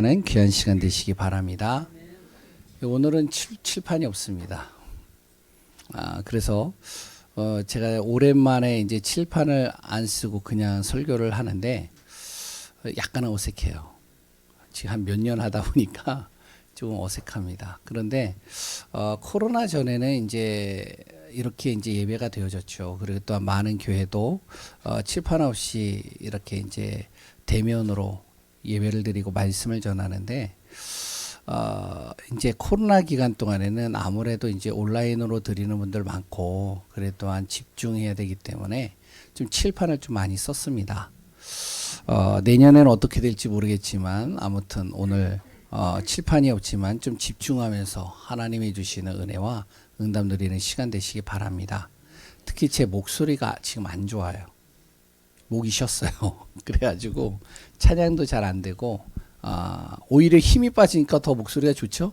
는 귀한 시간 되시기 바랍니다. 오늘은 칠, 칠판이 없습니다. 아, 그래서 어, 제가 오랜만에 이제 칠판을 안 쓰고 그냥 설교를 하는데 어, 약간 어색해요. 지금 한 몇 년 하다 보니까 조금 어색합니다. 그런데 어, 코로나 전에는 이제 이렇게 이제 예배가 되어졌죠. 그리고 또한 많은 교회도 어, 칠판 없이 이렇게 이제 대면으로 예배를 드리고 말씀을 전하는데 어, 이제 코로나 기간 동안에는 아무래도 이제 온라인으로 드리는 분들 많고 그래 또한 집중해야 되기 때문에 좀 칠판을 좀 많이 썼습니다. 어, 내년에는 어떻게 될지 모르겠지만 아무튼 오늘 어, 칠판이 없지만 좀 집중하면서 하나님이 주시는 은혜와 응답 드리는 시간 되시기 바랍니다. 특히 제 목소리가 지금 안 좋아요. 목이 쉬었어요. 그래가지고 찬양도 잘 안 되고 아, 오히려 힘이 빠지니까 더 목소리가 좋죠?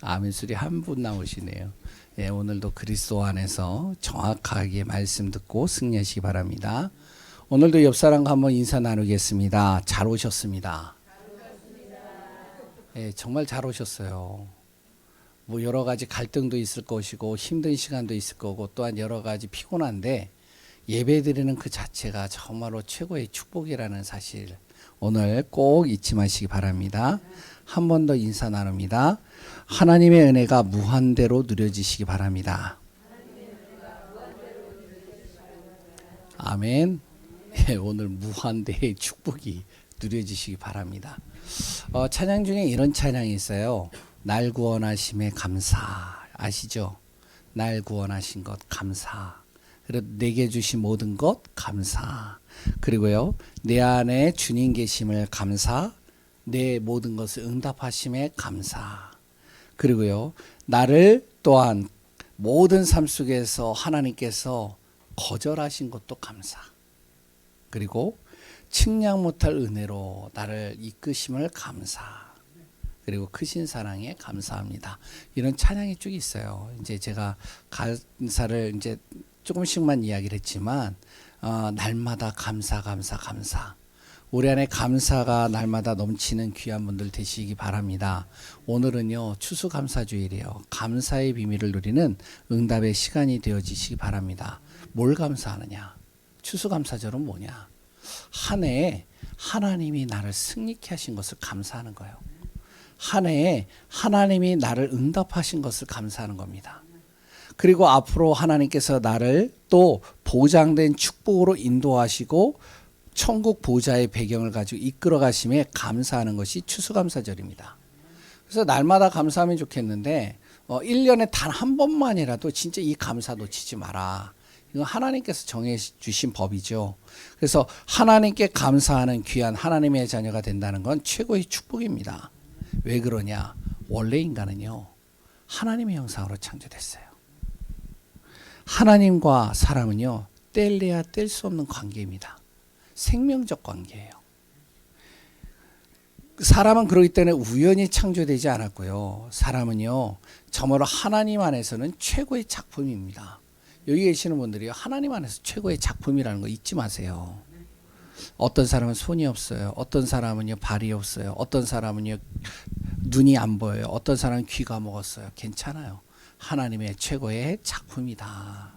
아멘 소리 한 분 나오시네요. 예, 오늘도 그리스도 안에서 정확하게 말씀 듣고 승리하시기 바랍니다. 오늘도 옆 사람과 한번 인사 나누겠습니다. 잘 오셨습니다. 예, 정말 잘 오셨어요. 뭐 여러 가지 갈등도 있을 것이고 힘든 시간도 있을 거고 또한 여러 가지 피곤한데 예배 드리는 그 자체가 정말로 최고의 축복이라는 사실 오늘 꼭 잊지 마시기 바랍니다. 한 번 더 인사 나눕니다. 하나님의 은혜가 무한대로 누려지시기 바랍니다. 아멘. 예, 오늘 무한대의 축복이 누려지시기 바랍니다. 어, 찬양 중에 이런 찬양이 있어요. 날 구원하심에 감사 아시죠? 날 구원하신 것 감사. 그리고 내게 주신 모든 것 감사. 그리고요 내 안에 주님 계심을 감사. 내 모든 것을 응답하심에 감사. 그리고요 나를 또한 모든 삶 속에서 하나님께서 거절하신 것도 감사. 그리고 측량 못할 은혜로 나를 이끄심을 감사. 그리고 크신 사랑에 감사합니다. 이런 찬양이 쭉 있어요. 이제 제가 감사를 이제 조금씩만 이야기를 했지만 어, 날마다 감사 감사 감사. 우리 안에 감사가 날마다 넘치는 귀한 분들 되시기 바랍니다. 오늘은요 추수감사주일이에요. 감사의 비밀을 누리는 응답의 시간이 되어지시기 바랍니다. 뭘 감사하느냐? 추수감사절은 뭐냐? 한 해에 하나님이 나를 승리케 하신 것을 감사하는 거예요. 한 해에 하나님이 나를 응답하신 것을 감사하는 겁니다. 그리고 앞으로 하나님께서 나를 또 보장된 축복으로 인도하시고 천국 보좌의 배경을 가지고 이끌어 가심에 감사하는 것이 추수감사절입니다. 그래서 날마다 감사하면 좋겠는데 어, 1년에 단 한 번만이라도 진짜 이 감사 놓치지 마라. 이건 하나님께서 정해 주신 법이죠. 그래서 하나님께 감사하는 귀한 하나님의 자녀가 된다는 건 최고의 축복입니다. 왜 그러냐? 원래 인간은요. 하나님의 형상으로 창조됐어요. 하나님과 사람은요. 뗄래야 뗄 수 없는 관계입니다. 생명적 관계예요. 사람은 그러기 때문에 우연히 창조되지 않았고요. 사람은요. 정말로 하나님 안에서는 최고의 작품입니다. 여기 계시는 분들이 하나님 안에서 최고의 작품이라는 거 잊지 마세요. 어떤 사람은 손이 없어요. 어떤 사람은요 발이 없어요. 어떤 사람은요 눈이 안 보여요. 어떤 사람은 귀가 먹었어요. 괜찮아요. 하나님의 최고의 작품이다.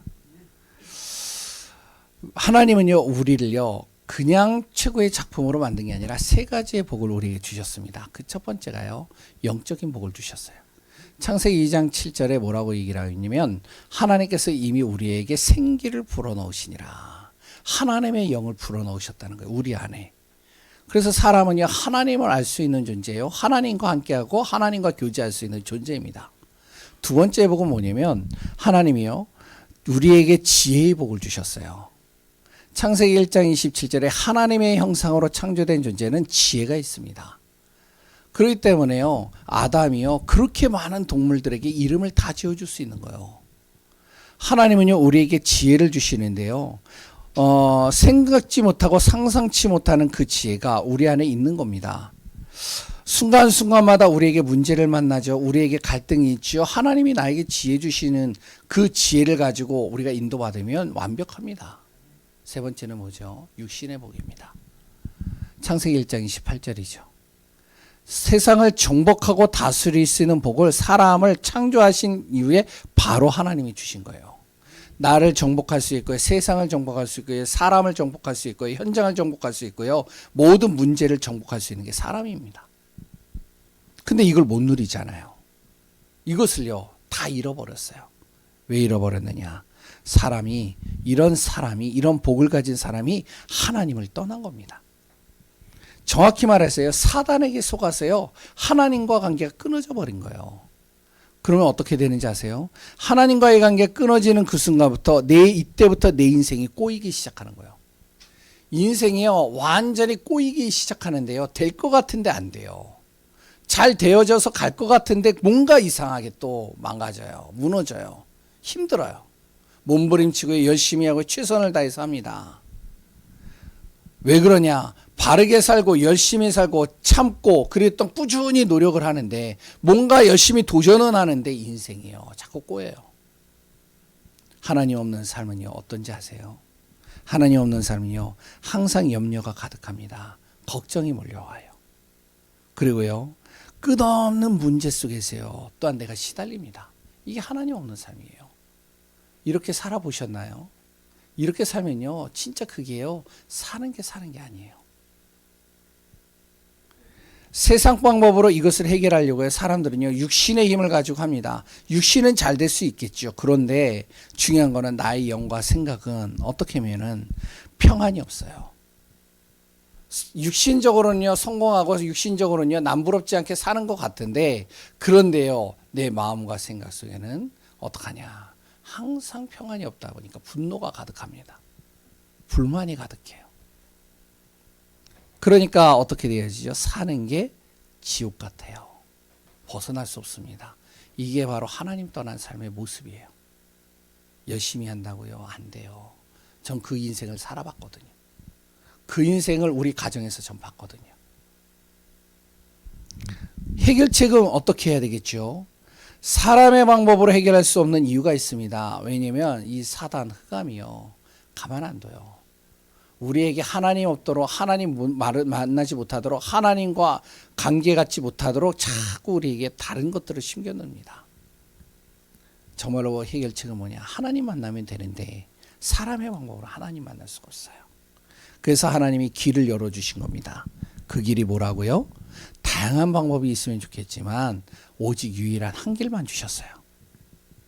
하나님은요 우리를요 그냥 최고의 작품으로 만든 게 아니라 세 가지의 복을 우리에게 주셨습니다. 그 첫 번째가요 영적인 복을 주셨어요. 창세기 2장 7절에 뭐라고 얘기를 하냐면 하나님께서 이미 우리에게 생기를 불어넣으시니라. 하나님의 영을 불어넣으셨다는 거예요. 우리 안에. 그래서 사람은요 하나님을 알 수 있는 존재예요. 하나님과 함께하고 하나님과 교제할 수 있는 존재입니다. 두 번째 복은 뭐냐면 하나님이요 우리에게 지혜의 복을 주셨어요. 창세기 1장 27절에 하나님의 형상으로 창조된 존재는 지혜가 있습니다. 그렇기 때문에요 아담이요 그렇게 많은 동물들에게 이름을 다 지어줄 수 있는 거예요. 하나님은요 우리에게 지혜를 주시는데요. 어, 생각지 못하고 상상치 못하는 그 지혜가 우리 안에 있는 겁니다. 순간순간마다 우리에게 문제를 만나죠. 우리에게 갈등이 있죠. 하나님이 나에게 지혜 주시는 그 지혜를 가지고 우리가 인도받으면 완벽합니다. 세 번째는 뭐죠? 육신의 복입니다. 창세기 1장 28절이죠. 세상을 정복하고 다스릴 수 있는 복을 사람을 창조하신 이후에 바로 하나님이 주신 거예요. 나를 정복할 수 있고요. 세상을 정복할 수 있고요. 사람을 정복할 수 있고요. 현장을 정복할 수 있고요. 모든 문제를 정복할 수 있는 게 사람입니다. 근데 이걸 못 누리잖아요. 이것을요, 다 잃어버렸어요. 왜 잃어버렸느냐? 사람이, 이런 사람이, 이런 복을 가진 사람이 하나님을 떠난 겁니다. 정확히 말해서요, 사단에게 속아서요, 하나님과 관계가 끊어져 버린 거예요. 그러면 어떻게 되는지 아세요? 하나님과의 관계가 끊어지는 그 순간부터 내 이때부터 내 인생이 꼬이기 시작하는 거예요. 인생이요 완전히 꼬이기 시작하는데요 될 것 같은데 안 돼요. 잘 되어져서 갈 것 같은데 뭔가 이상하게 또 망가져요. 무너져요. 힘들어요. 몸부림치고 열심히 하고 최선을 다해서 합니다. 왜 그러냐? 바르게 살고 열심히 살고 참고 그랬던 꾸준히 노력을 하는데 뭔가 열심히 도전은 하는데 인생이요. 자꾸 꼬여요. 하나님 없는 삶은요. 어떤지 아세요? 하나님 없는 삶은요. 항상 염려가 가득합니다. 걱정이 몰려와요. 그리고요. 끝없는 문제 속에서요. 또한 내가 시달립니다. 이게 하나님 없는 삶이에요. 이렇게 살아보셨나요? 이렇게 살면요. 진짜 그게요. 사는 게 사는 게 아니에요. 세상 방법으로 이것을 해결하려고 해 사람들은요 육신의 힘을 가지고 합니다. 육신은 잘 될 수 있겠죠. 그런데 중요한 거는 나의 영과 생각은 어떻게 하면은 평안이 없어요. 육신적으로는요 성공하고 육신적으로는요 남부럽지 않게 사는 것 같은데 그런데요 내 마음과 생각 속에는 어떡하냐 항상 평안이 없다 보니까 분노가 가득합니다. 불만이 가득해요. 그러니까 어떻게 되어지죠? 사는 게 지옥 같아요. 벗어날 수 없습니다. 이게 바로 하나님 떠난 삶의 모습이에요. 열심히 한다고요? 안 돼요. 전 그 인생을 살아봤거든요. 그 인생을 우리 가정에서 전 봤거든요. 해결책은 어떻게 해야 되겠죠? 사람의 방법으로 해결할 수 없는 이유가 있습니다. 왜냐면 이 사단 흑암이요. 가만 안 둬요. 우리에게 하나님 없도록 하나님 만나지 못하도록 하나님과 관계 갖지 못하도록 자꾸 우리에게 다른 것들을 심겨 넣습니다. 정말로 해결책은 뭐냐? 하나님 만나면 되는데 사람의 방법으로 하나님 만날 수가 없어요. 그래서 하나님이 길을 열어 주신 겁니다. 그 길이 뭐라고요? 다양한 방법이 있으면 좋겠지만 오직 유일한 한 길만 주셨어요.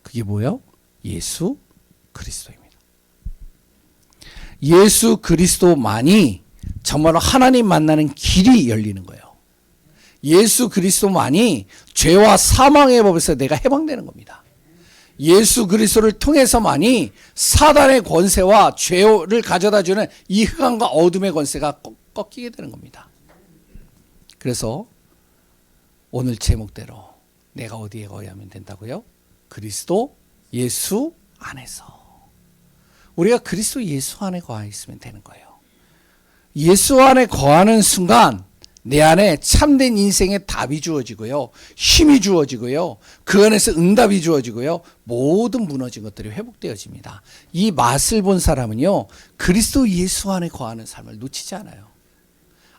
그게 뭐요? 예수 그리스도입니다. 예수 그리스도만이 정말로 하나님 만나는 길이 열리는 거예요. 예수 그리스도만이 죄와 사망의 법에서 내가 해방되는 겁니다. 예수 그리스도를 통해서만이 사단의 권세와 죄를 가져다 주는 이 흑암과 어둠의 권세가 꺾이게 되는 겁니다. 그래서 오늘 제목대로 내가 어디에 거하면 된다고요? 그리스도 예수 안에서. 우리가 그리스도 예수 안에 거하 있으면 되는 거예요. 예수 안에 거하는 순간 내 안에 참된 인생의 답이 주어지고요. 힘이 주어지고요. 그 안에서 응답이 주어지고요. 모든 무너진 것들이 회복되어집니다. 이 맛을 본 사람은요. 그리스도 예수 안에 거하는 삶을 놓치지 않아요.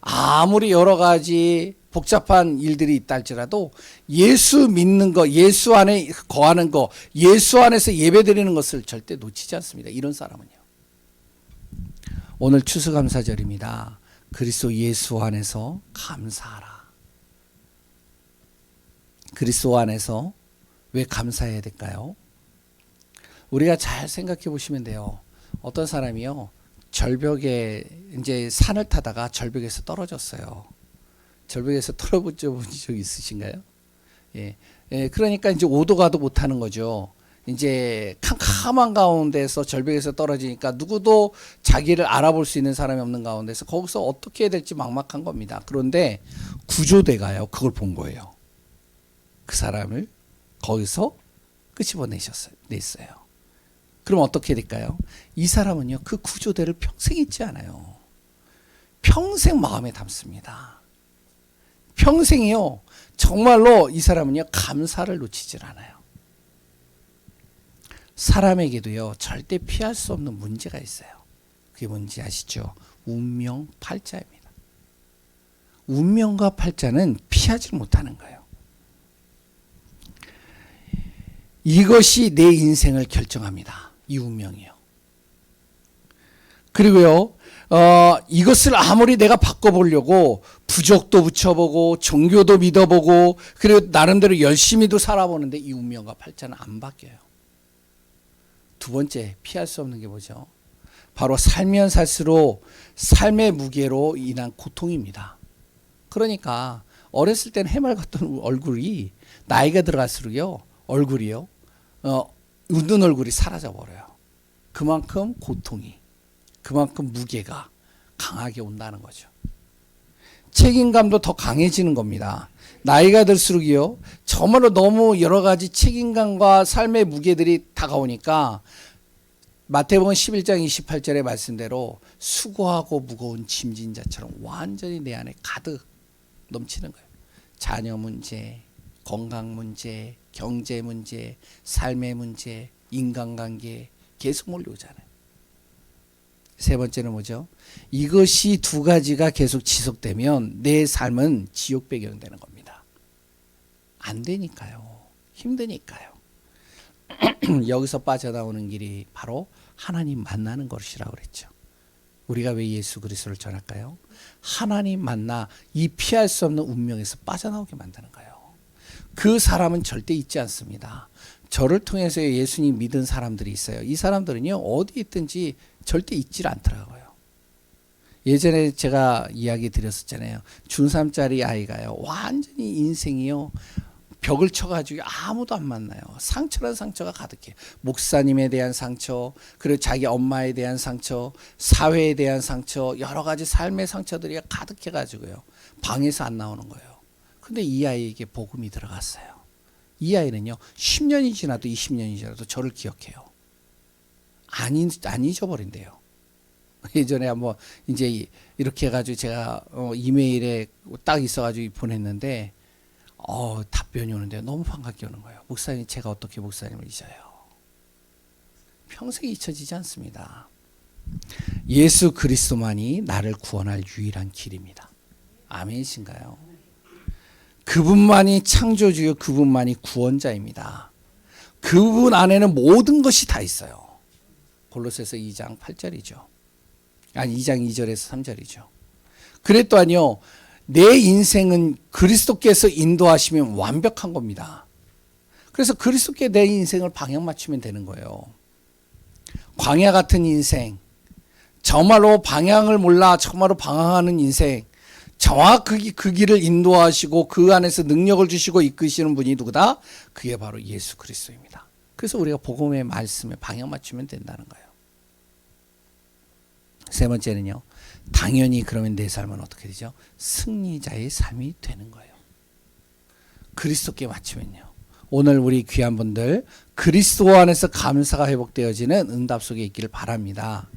아무리 여러 가지 복잡한 일들이 있다 할지라도 예수 믿는 거, 예수 안에 거하는 거, 예수 안에서 예배 드리는 것을 절대 놓치지 않습니다. 이런 사람은요. 오늘 추수감사절입니다. 그리스도 예수 안에서 감사하라. 그리스도 안에서 왜 감사해야 될까요? 우리가 잘 생각해 보시면 돼요. 어떤 사람이요. 절벽에 이제 산을 타다가 절벽에서 떨어졌어요. 절벽에서 떨어져 본 적 있으신가요? 예. 예, 그러니까 이제 오도 가도 못 하는 거죠. 이제 캄캄한 가운데서 절벽에서 떨어지니까 누구도 자기를 알아볼 수 있는 사람이 없는 가운데서 거기서 어떻게 해야 될지 막막한 겁니다. 그런데 구조대가요, 그걸 본 거예요. 그 사람을 거기서 끄집어내셨어요. 그럼 어떻게 될까요? 이 사람은요, 그 구조대를 평생 잊지 않아요. 평생 마음에 담습니다. 평생이요. 정말로 이 사람은요. 감사를 놓치질 않아요. 사람에게도요. 절대 피할 수 없는 문제가 있어요. 그게 뭔지 아시죠? 운명 팔자입니다. 운명과 팔자는 피하지 못하는 거예요. 이것이 내 인생을 결정합니다. 이 운명이요. 그리고요, 어, 이것을 아무리 내가 바꿔보려고 부적도 붙여보고 종교도 믿어보고 그리고 나름대로 열심히도 살아보는데 이 운명과 팔자는 안 바뀌어요. 두 번째 피할 수 없는 게 뭐죠? 바로 살면 살수록 삶의 무게로 인한 고통입니다. 그러니까 어렸을 때는 해맑았던 얼굴이 나이가 들어갈수록요 얼굴이요 어, 웃는 얼굴이 사라져 버려요. 그만큼 고통이 그만큼 무게가 강하게 온다는 거죠. 책임감도 더 강해지는 겁니다. 나이가 들수록이요. 정말로 너무 여러 가지 책임감과 삶의 무게들이 다가오니까 마태복음 11장 28절의 말씀대로 수고하고 무거운 짐진 자처럼 완전히 내 안에 가득 넘치는 거예요. 자녀 문제, 건강 문제, 경제 문제, 삶의 문제, 인간관계 계속 몰려오잖아요. 세 번째는 뭐죠? 이것이 두 가지가 계속 지속되면 내 삶은 지옥 배경 되는 겁니다. 안 되니까요. 힘드니까요. 여기서 빠져나오는 길이 바로 하나님 만나는 것이라고 그랬죠. 우리가 왜 예수 그리스도를 전할까요? 하나님 만나 이 피할 수 없는 운명에서 빠져나오게 만드는 거예요. 그 사람은 절대 잊지 않습니다. 저를 통해서 예수님 믿은 사람들이 있어요. 이 사람들은요, 어디 있든지 절대 잊질 않더라고요. 예전에 제가 이야기 드렸었잖아요. 중3짜리 아이가요, 완전히 인생이요, 벽을 쳐가지고 아무도 안 만나요. 상처란 상처가 가득해. 목사님에 대한 상처, 그리고 자기 엄마에 대한 상처, 사회에 대한 상처, 여러 가지 삶의 상처들이 가득해가지고요. 방에서 안 나오는 거예요. 근데 이 아이에게 복음이 들어갔어요. 이 아이는요, 10년이 지나도 20년이 지나도 저를 기억해요. 안, 잊, 안 잊어버린대요. 예전에 한번 이제 이렇게 해가지고 제가 어, 이메일에 딱 있어가지고 보냈는데, 어, 답변이 오는데 너무 반갑게 오는 거예요. 목사님, 제가 어떻게 목사님을 잊어요? 평생 잊혀지지 않습니다. 예수 그리스도만이 나를 구원할 유일한 길입니다. 아멘이신가요? 그분만이 창조주요 그분만이 구원자입니다. 그분 안에는 모든 것이 다 있어요. 골로새서 2장 8절이죠. 아니 2장 2절에서 3절이죠. 그랬더니요. 내 인생은 그리스도께서 인도하시면 완벽한 겁니다. 그래서 그리스도께 내 인생을 방향 맞추면 되는 거예요. 광야 같은 인생, 정말로 방향을 몰라 정말로 방황하는 인생, 정확하게 그 길을 인도하시고 그 안에서 능력을 주시고 이끄시는 분이 누구다? 그게 바로 예수 그리스도입니다. 그래서 우리가 복음의 말씀에 방향 맞추면 된다는 거예요. 세 번째는요. 당연히 그러면 내 삶은 어떻게 되죠? 승리자의 삶이 되는 거예요. 그리스도께 맞추면요. 오늘 우리 귀한 분들 그리스도 안에서 감사가 회복되어지는 응답 속에 있기를 바랍니다.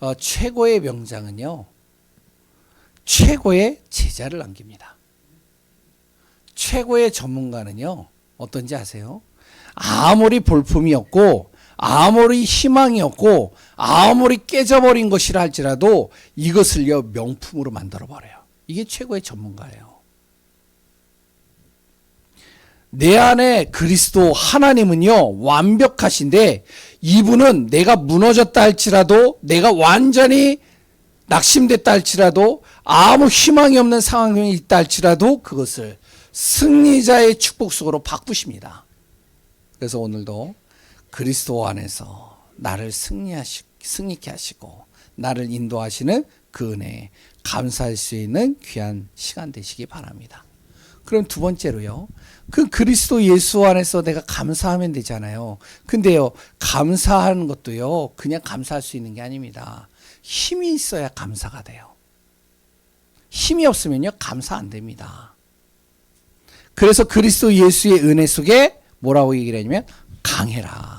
어, 최고의 명장은요. 최고의 제자를 남깁니다. 최고의 전문가는요. 어떤지 아세요? 아무리 볼품이 없고 아무리 희망이 없고 아무리 깨져버린 것이라 할지라도 이것을요 명품으로 만들어 버려요. 이게 최고의 전문가예요. 내 안에 그리스도 하나님은요 완벽하신데 이분은 내가 무너졌다 할지라도 내가 완전히 낙심됐다 할지라도 아무 희망이 없는 상황이 있다 할지라도 그것을 승리자의 축복 속으로 바꾸십니다. 그래서 오늘도 그리스도 안에서 나를 승리하시, 승리케 하시고 나를 인도하시는 그 은혜에 감사할 수 있는 귀한 시간 되시기 바랍니다. 그럼 두 번째로요. 그 그리스도 예수 안에서 내가 감사하면 되잖아요. 근데요, 감사하는 것도요, 그냥 감사할 수 있는 게 아닙니다. 힘이 있어야 감사가 돼요. 힘이 없으면요, 감사 안 됩니다. 그래서 그리스도 예수의 은혜 속에 뭐라고 얘기를 하냐면, 강해라.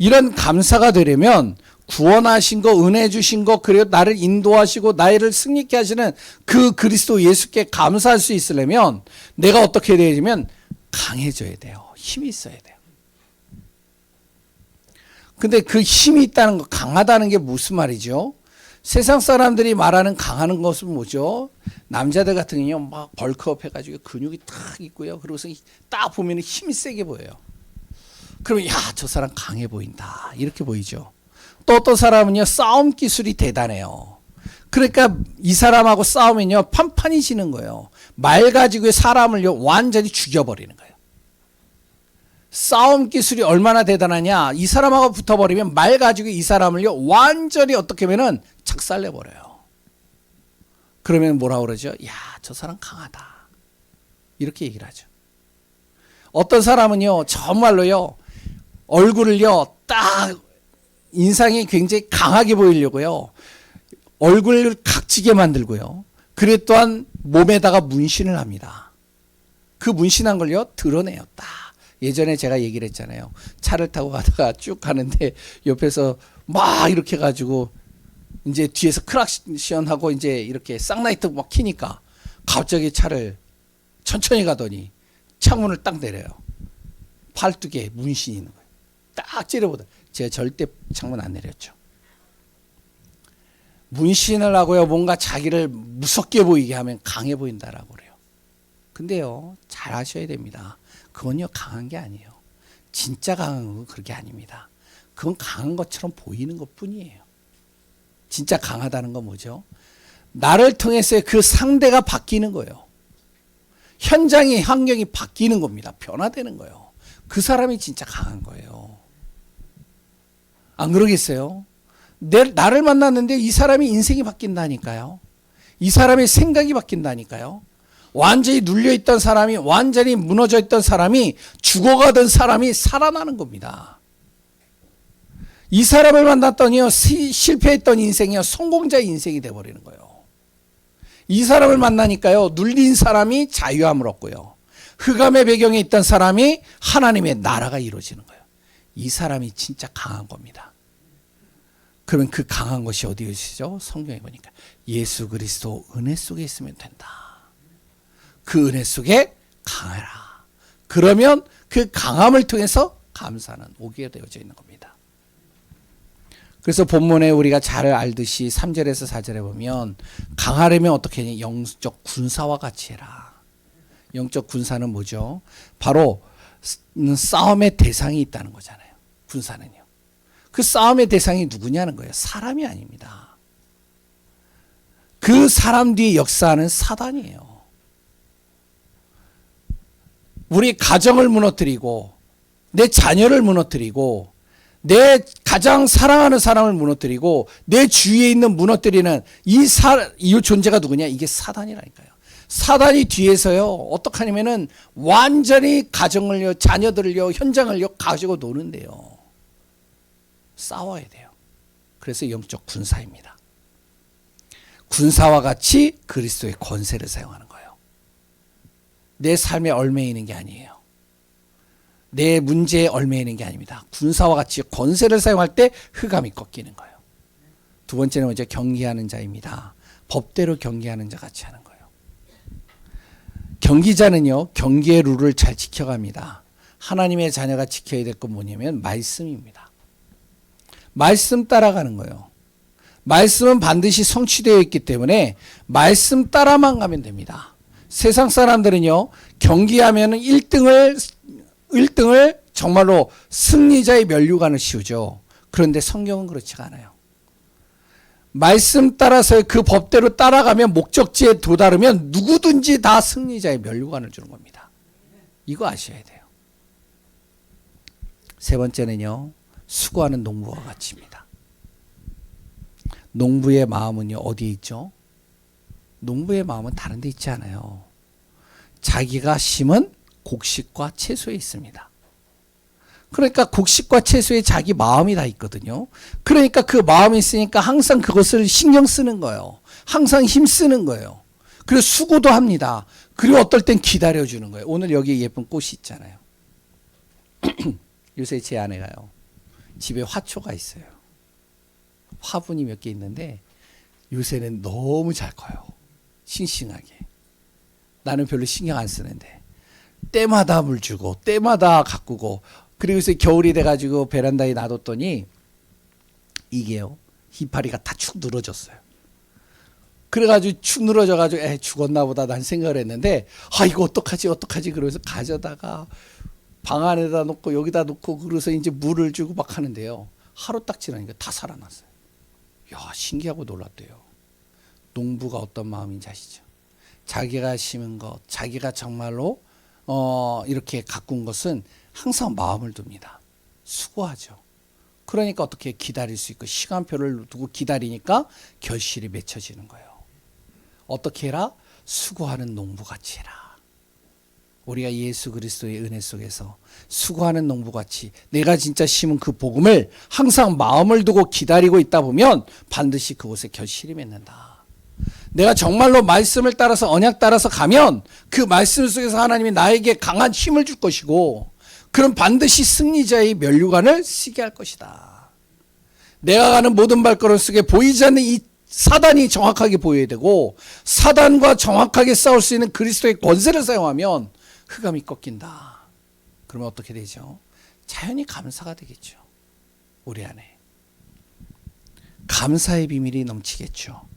이런 감사가 되려면 구원하신 거, 은혜 주신 거, 그리고 나를 인도하시고 나를 승리케 하시는 그 그리스도 예수께 감사할 수 있으려면 내가 어떻게 해야 되냐면 강해져야 돼요. 힘이 있어야 돼요. 근데 그 힘이 있다는 거, 강하다는 게 무슨 말이죠? 세상 사람들이 말하는 강하는 것은 뭐죠? 남자들 같은 경우는 막 벌크업 해가지고 근육이 탁 있고요. 그러고서 딱 보면 힘이 세게 보여요. 그러면 야, 저 사람 강해 보인다. 이렇게 보이죠. 또 어떤 사람은요, 싸움 기술이 대단해요. 그러니까 이 사람하고 싸우면요, 판판이 지는 거예요. 말 가지고 사람을요, 완전히 죽여버리는 거예요. 싸움 기술이 얼마나 대단하냐. 이 사람하고 붙어버리면 말 가지고 이 사람을요, 완전히 어떻게 하면은 착살내버려요. 그러면 뭐라 그러죠? 야, 저 사람 강하다. 이렇게 얘기를 하죠. 어떤 사람은요, 정말로요, 얼굴을요, 딱 인상이 굉장히 강하게 보이려고요. 얼굴을 각지게 만들고요. 그래 또한 몸에다가 문신을 합니다. 그 문신한 걸요, 드러내요. 딱. 예전에 제가 얘기를 했잖아요. 차를 타고 가다가 쭉 가는데 옆에서 막 이렇게 가지고 이제 뒤에서 크락션 하고 이제 이렇게 쌍라이트 막 키니까 갑자기 차를 천천히 가더니 창문을 딱 내려요. 팔뚝에 문신이 있는 거예요. 딱 찌르보다 제가 절대 창문 안 내렸죠. 문신을 하고요. 뭔가 자기를 무섭게 보이게 하면 강해 보인다라고 그래요. 근데요. 잘 아셔야 됩니다. 그건요. 강한 게 아니에요. 진짜 강한 건 그렇게 아닙니다. 그건 강한 것처럼 보이는 것 뿐이에요. 진짜 강하다는 건 뭐죠? 나를 통해서 그 상대가 바뀌는 거예요. 현장의 환경이 바뀌는 겁니다. 변화되는 거예요. 그 사람이 진짜 강한 거예요. 안 그러겠어요? 내, 나를 만났는데 이 사람이 인생이 바뀐다니까요. 이 사람의 생각이 바뀐다니까요. 완전히 눌려있던 사람이, 완전히 무너져 있던 사람이, 죽어가던 사람이 살아나는 겁니다. 이 사람을 만났더니요, 시, 실패했던 인생이요, 성공자의 인생이 돼버리는 거예요. 이 사람을 만나니까요, 눌린 사람이 자유함을 얻고요. 흑암의 배경에 있던 사람이 하나님의 나라가 이루어지는 거예요. 이 사람이 진짜 강한 겁니다. 그러면 그 강한 것이 어디에 있죠? 성경에 보니까 예수 그리스도 은혜 속에 있으면 된다. 그 은혜 속에 강해라. 그러면 그 강함을 통해서 감사는 오게 되어져 있는 겁니다. 그래서 본문에 우리가 잘 알듯이 3절에서 4절에 보면 강하려면 어떻게 하냐? 영적 군사와 같이 해라. 영적 군사는 뭐죠? 바로 싸움의 대상이 있다는 거잖아요. 군사는요. 그 싸움의 대상이 누구냐는 거예요. 사람이 아닙니다. 그 사람 뒤에 역사하는 사단이에요. 우리 가정을 무너뜨리고 내 자녀를 무너뜨리고 내 가장 사랑하는 사람을 무너뜨리고 내 주위에 있는 무너뜨리는 이 사, 이 존재가 누구냐? 이게 사단이라니까요. 사단이 뒤에서요, 어떡하냐면은 완전히 가정을요, 자녀들을요, 현장을요, 가지고 노는데요. 싸워야 돼요. 그래서 영적 군사입니다. 군사와 같이 그리스도의 권세를 사용하는 거예요. 내 삶에 얽매이는 게 아니에요. 내 문제에 얽매이는 게 아닙니다. 군사와 같이 권세를 사용할 때 흑암이 꺾이는 거예요. 두 번째는 먼저 경계하는 자입니다. 법대로 경계하는 자 같이 하는 거예요. 경기자는요, 경계의 룰을 잘 지켜갑니다. 하나님의 자녀가 지켜야 될 건 뭐냐면 말씀입니다. 말씀 따라가는 거예요. 말씀은 반드시 성취되어 있기 때문에 말씀 따라만 가면 됩니다. 세상 사람들은요, 경기하면 1등을 1등을 정말로 승리자의 면류관을 씌우죠. 그런데 성경은 그렇지가 않아요. 말씀 따라서 그 법대로 따라가면 목적지에 도달하면 누구든지 다 승리자의 면류관을 주는 겁니다. 이거 아셔야 돼요. 세 번째는요. 수고하는 농부와 같이입니다. 농부의 마음은요. 어디에 있죠? 농부의 마음은 다른 데 있지 않아요. 자기가 심은 곡식과 채소에 있습니다. 그러니까 곡식과 채소에 자기 마음이 다 있거든요. 그러니까 그 마음이 있으니까 항상 그것을 신경 쓰는 거예요. 항상 힘 쓰는 거예요. 그리고 수고도 합니다. 그리고 어떨 땐 기다려주는 거예요. 오늘 여기 예쁜 꽃이 있잖아요. 요새 제 아내가요. 집에 화초가 있어요. 화분이 몇 개 있는데 요새는 너무 잘 커요. 싱싱하게. 나는 별로 신경 안 쓰는데. 때마다 물 주고 때마다 가꾸고 그리고 서 겨울이 돼가지고 베란다에 놔뒀더니 이게요 이파리가 다 축 늘어졌어요. 그래가지고 축 늘어져가지고 에 죽었나 보다 난 생각을 했는데 아 이거 어떡하지 어떡하지 그러면서 가져다가 방 안에다 놓고 여기다 놓고 그래서 이제 물을 주고 막 하는데요. 하루 딱 지나니까 다 살아났어요. 야 신기하고 놀랐대요. 농부가 어떤 마음인지 아시죠? 자기가 심은 것, 자기가 정말로 어 이렇게 가꾼 것은 항상 마음을 둡니다. 수고하죠. 그러니까 어떻게 기다릴 수 있고 시간표를 두고 기다리니까 결실이 맺혀지는 거예요. 어떻게 해라? 수고하는 농부같이 해라. 우리가 예수 그리스도의 은혜 속에서 수고하는 농부같이 내가 진짜 심은 그 복음을 항상 마음을 두고 기다리고 있다 보면 반드시 그곳에 결실이 맺는다. 내가 정말로 말씀을 따라서 언약 따라서 가면 그 말씀 속에서 하나님이 나에게 강한 힘을 줄 것이고 그럼 반드시 승리자의 면류관을 쓰게 할 것이다. 내가 가는 모든 발걸음 속에 보이지 않는 이 사단이 정확하게 보여야 되고 사단과 정확하게 싸울 수 있는 그리스도의 권세를 사용하면 흑암이 꺾인다. 그러면 어떻게 되죠? 자연히 감사가 되겠죠. 우리 안에. 감사의 비밀이 넘치겠죠.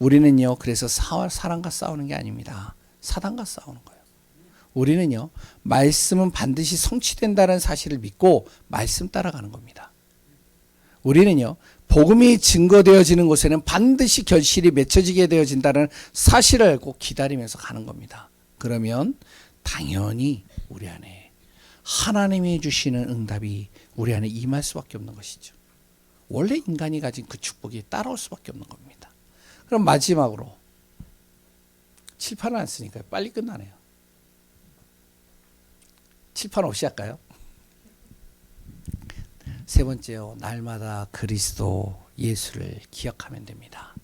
우리는요, 그래서 사, 사람과 싸우는 게 아닙니다. 사단과 싸우는 거예요. 우리는요, 말씀은 반드시 성취된다는 사실을 믿고 말씀 따라가는 겁니다. 우리는요, 복음이 증거되어지는 곳에는 반드시 결실이 맺혀지게 되어진다는 사실을 알고 기다리면서 가는 겁니다. 그러면 당연히 우리 안에 하나님이 주시는 응답이 우리 안에 임할 수밖에 없는 것이죠. 원래 인간이 가진 그 축복이 따라올 수밖에 없는 겁니다. 그럼 마지막으로 칠판을 안 쓰니까 빨리 끝나네요. 칠판 없이 할까요? 세 번째요. 날마다 그리스도 예수를 기억하면 됩니다.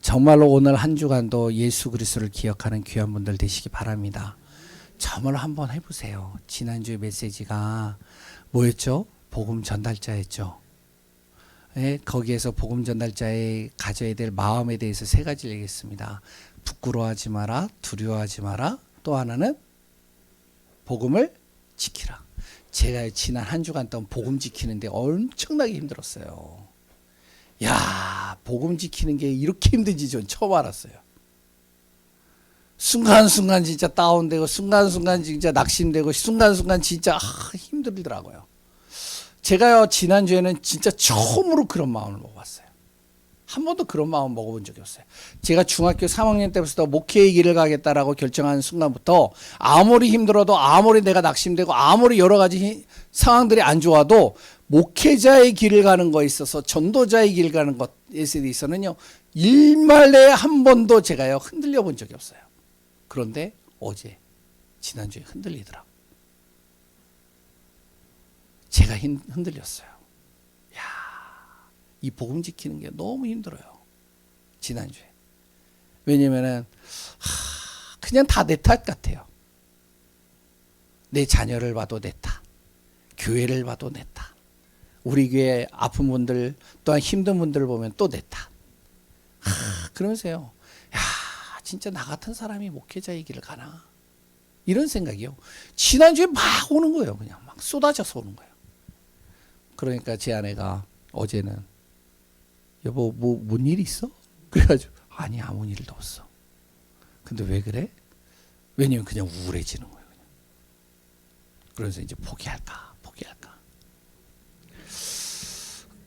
정말로 오늘 한 주간도 예수 그리스도를 기억하는 귀한 분들 되시기 바랍니다. 정말 한번 해보세요. 지난주에 메시지가 뭐였죠? 복음 전달자였죠. 예, 거기에서 복음 전달자의 가져야 될 마음에 대해서 세 가지를 얘기했습니다. 부끄러워하지 마라, 두려워하지 마라. 또 하나는 복음을 지키라. 제가 지난 한 주간 동안 복음 지키는데 엄청나게 힘들었어요. 야, 복음 지키는 게 이렇게 힘든지 전 처음 알았어요. 순간순간 진짜 다운되고 순간순간 진짜 낙심되고 순간순간 진짜 아, 힘들더라고요. 제가요 지난주에는 진짜 처음으로 그런 마음을 먹어봤어요. 한 번도 그런 마음 먹어본 적이 없어요. 제가 중학교 3학년 때부터 목회의 길을 가겠다라고 결정한 순간부터 아무리 힘들어도 아무리 내가 낙심되고 아무리 여러 가지 상황들이 안 좋아도 목회자의 길을 가는 거에 있어서 전도자의 길을 가는 것에 있어서는요 일말에 한 번도 제가요 흔들려 본 적이 없어요. 그런데 어제 지난주에 흔들리더라고. 제가 힘, 흔들렸어요. 야, 이 복음 지키는 게 너무 힘들어요. 지난주에. 왜냐면은 하, 그냥 다 내 탓 같아요. 내 자녀를 봐도 내 탓. 교회를 봐도 내 탓. 우리 교회 아픈 분들 또한 힘든 분들을 보면 또 내 탓. 하, 그러면서요. 야, 진짜 나 같은 사람이 목회자의 길을 가나? 이런 생각이요. 지난주에 막 오는 거예요. 그냥 막 쏟아져서 오는 거예요. 그러니까 제 아내가 어제는 여보 뭐 뭔 일 있어? 그래가지고 아니 아무 일도 없어. 근데 왜 그래? 왜냐면 그냥 우울해지는 거예요. 그냥. 그래서 이제 포기할까 포기할까.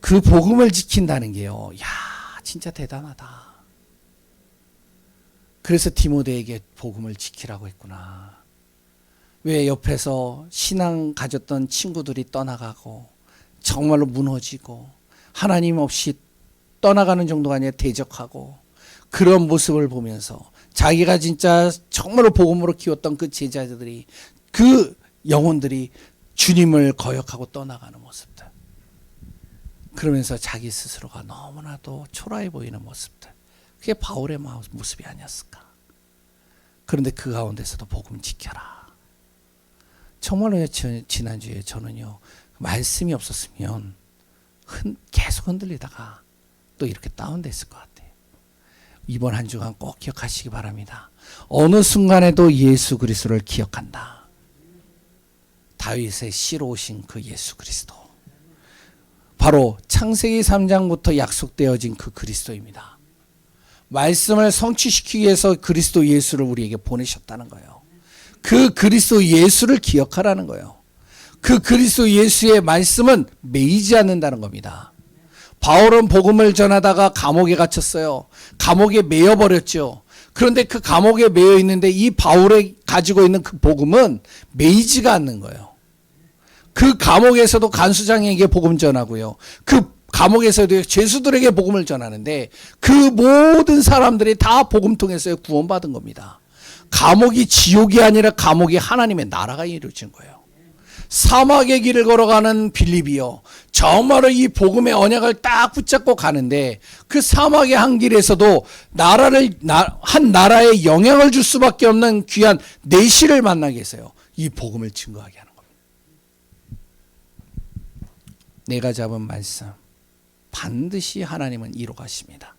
그 복음을 지킨다는 게요. 야 진짜 대단하다. 그래서 디모데에게 복음을 지키라고 했구나. 왜 옆에서 신앙 가졌던 친구들이 떠나가고 정말로 무너지고 하나님 없이 떠나가는 정도가 아니라 대적하고 그런 모습을 보면서 자기가 진짜 정말로 복음으로 키웠던 그 제자들이 그 영혼들이 주님을 거역하고 떠나가는 모습들. 그러면서 자기 스스로가 너무나도 초라해 보이는 모습들. 그게 바울의 모습이 아니었을까. 그런데 그 가운데서도 복음 지켜라. 정말로 지난주에 저는요, 말씀이 없었으면 흔, 계속 흔들리다가 또 이렇게 다운됐을 것 같아요. 이번 한 주간 꼭 기억하시기 바랍니다. 어느 순간에도 예수 그리스도를 기억한다. 다윗의 씨로 오신 그 예수 그리스도. 바로 창세기 3장부터 약속되어진 그 그리스도입니다. 말씀을 성취시키기 위해서 그리스도 예수를 우리에게 보내셨다는 거예요. 그 그리스도 예수를 기억하라는 거예요. 그 그리스도 예수의 말씀은 매이지 않는다는 겁니다. 바울은 복음을 전하다가 감옥에 갇혔어요. 감옥에 매여 버렸죠. 그런데 그 감옥에 매여 있는데 이 바울이 가지고 있는 그 복음은 매이지가 않는 거예요. 그 감옥에서도 간수장에게 복음 전하고요. 그 감옥에서도 죄수들에게 복음을 전하는데 그 모든 사람들이 다 복음 통해서 구원받은 겁니다. 감옥이 지옥이 아니라 감옥이 하나님의 나라가 이루어진 거예요. 사막의 길을 걸어가는 빌립이요. 정말로 이 복음의 언약을 딱 붙잡고 가는데 그 사막의 한 길에서도 나라를 나- 한 나라에 영향을 줄 수밖에 없는 귀한 내시를 만나게 했어요. 이 복음을 증거하게 하는 겁니다. 내가 잡은 말씀 반드시 하나님은 이루 가십니다.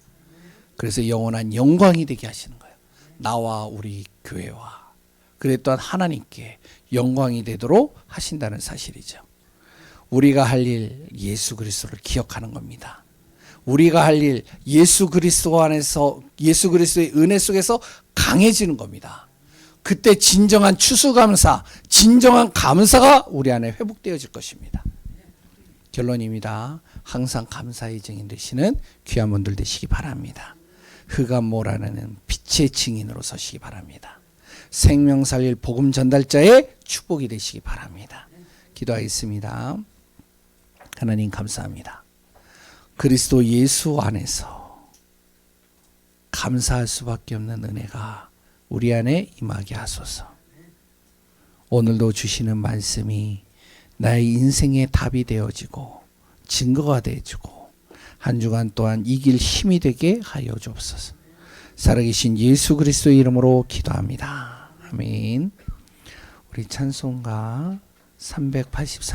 그래서 영원한 영광이 되게 하시는 거예요. 나와 우리 교회와 그래 또한 하나님께 영광이 되도록 하신다는 사실이죠. 우리가 할 일 예수 그리스도를 기억하는 겁니다. 우리가 할 일 예수 그리스도 안에서 예수 그리스도의 은혜 속에서 강해지는 겁니다. 그때 진정한 추수감사, 진정한 감사가 우리 안에 회복되어질 것입니다. 결론입니다. 항상 감사의 증인 되시는 귀한 분들 되시기 바랍니다. 흑암 모라는 빛의 증인으로 서시기 바랍니다. 생명 살릴 복음 전달자의 축복이 되시기 바랍니다. 기도하겠습니다. 하나님 감사합니다. 그리스도 예수 안에서 감사할 수밖에 없는 은혜가 우리 안에 임하게 하소서. 오늘도 주시는 말씀이 나의 인생의 답이 되어지고 증거가 되어지고 한 주간 또한 이길 힘이 되게 하여 주옵소서. 살아계신 예수 그리스도 이름으로 기도합니다. 아멘. 우리 찬송가 383